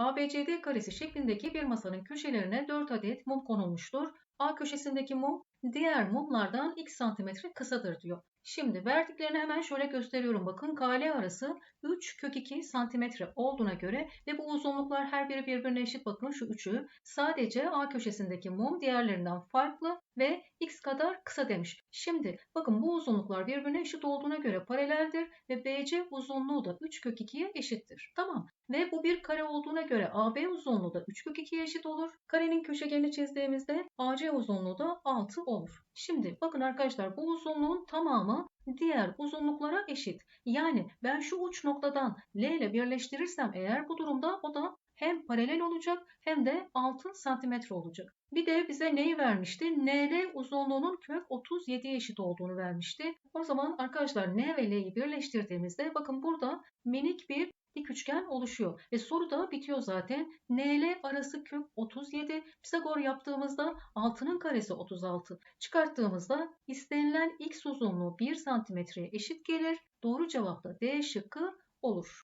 ABCD karesi şeklindeki bir masanın köşelerine 4 adet mum konulmuştur. A köşesindeki mum diğer mumlardan x santimetre kısadır diyor. Şimdi verdiklerini hemen şöyle gösteriyorum. Bakın KL arası 3 kök 2 santimetre olduğuna göre ve bu uzunluklar her biri birbirine eşit. Bakın şu üçü. Sadece A köşesindeki mum diğerlerinden farklı ve x kadar kısa demiş. Şimdi bakın bu uzunluklar birbirine eşit olduğuna göre paraleldir ve BC uzunluğu da 3 kök 2'ye eşittir. Tamam. Ve bu bir kare olduğuna göre AB uzunluğu da 3 kök 2'ye eşit olur. Karenin köşegenini çizdiğimizde AC uzunluğu da 6 olur. Şimdi bakın arkadaşlar bu uzunluğun tamamı diğer uzunluklara eşit. Yani ben şu uç noktadan L ile birleştirirsem eğer bu durumda o da hem paralel olacak hem de 6 santimetre olacak. Bir de bize neyi vermişti? NL uzunluğunun kök 37'ye eşit olduğunu vermişti. O zaman arkadaşlar N ve L'yi birleştirdiğimizde bakın burada minik bir dik üçgen oluşuyor. Ve soru da bitiyor zaten. NL arası kök 37. Pisagor yaptığımızda 6'nın karesi 36. Çıkarttığımızda istenilen x uzunluğu 1 santimetreye eşit gelir. Doğru cevap da D şıkkı olur.